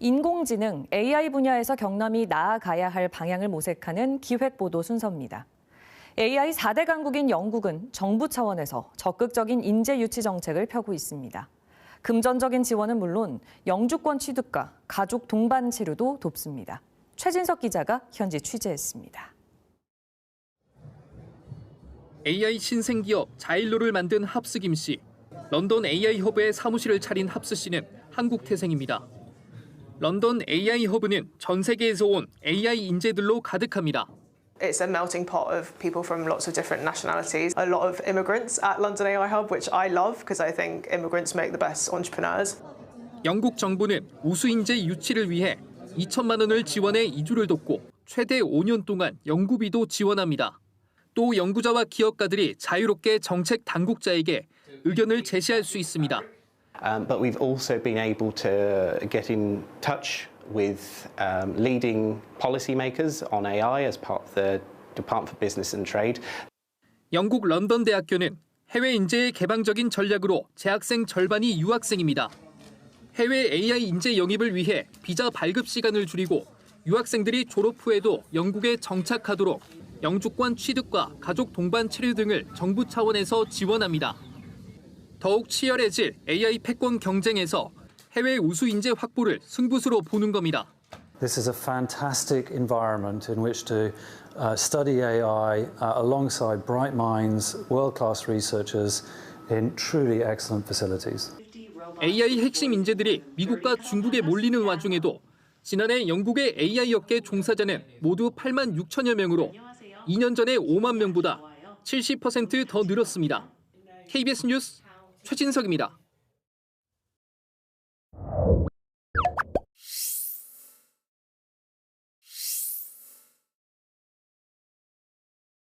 인공지능 AI 분야에서 경남이 나아가야 할 방향을 모색하는 기획보도 순서입니다. AI 4대 강국인 영국은 정부 차원에서 적극적인 인재 유치 정책을 펴고 있습니다. 금전적인 지원은 물론 영주권 취득과 가족 동반 치료도 돕습니다. 최진석 기자가 현지 취재했습니다. AI 신생기업 자일로를 만든 합스 김 씨. 런던 AI 허브에 사무실을 차린 합스 씨는 한국 태생입니다. 런던 AI 허브는 전 세계에서 온 AI 인재들로 가득합니다. It's a melting pot of people from lots of different nationalities. A lot of immigrants at London AI Hub, which I love because I think immigrants make the best entrepreneurs. 영국 정부는 우수 인재 유치를 위해 2천만 원을 지원해 이주를 돕고 최대 5년 동안 연구비도 지원합니다. 또 연구자와 기업가들이 자유롭게 정책 당국자에게 의견을 제시할 수 있습니다. Um, but we've also been able to get in touch with um, leading policymakers on AI as part of the Department for Business and Trade. 영국 런던 대학교는 해외 인재의 개방적인 전략으로 재학생 절반이 유학생입니다. 해외 AI 인재 영입을 위해 비자 발급 시간을 줄이고 유학생들이 졸업 후에도 영국에 정착하도록 영주권 취득과 가족 동반 치료 등을 정부 차원에서 지원합니다. 더욱 치열해질 AI 패권 경쟁에서 해외 우수 인재 확보를 승부수로 보는 겁니다. This is a fantastic environment in which to uh, study AI uh, alongside bright minds, world class researchers in truly excellent facilities. AI 핵심 인재들이 미국과 중국에 몰리는 와중에도 지난해 영국의 AI 업계 종사자는 모두 8만 6천여 명으로 2년 전에 5만 명보다 70%더 늘었습니다. KBS 뉴스 최진석입니다.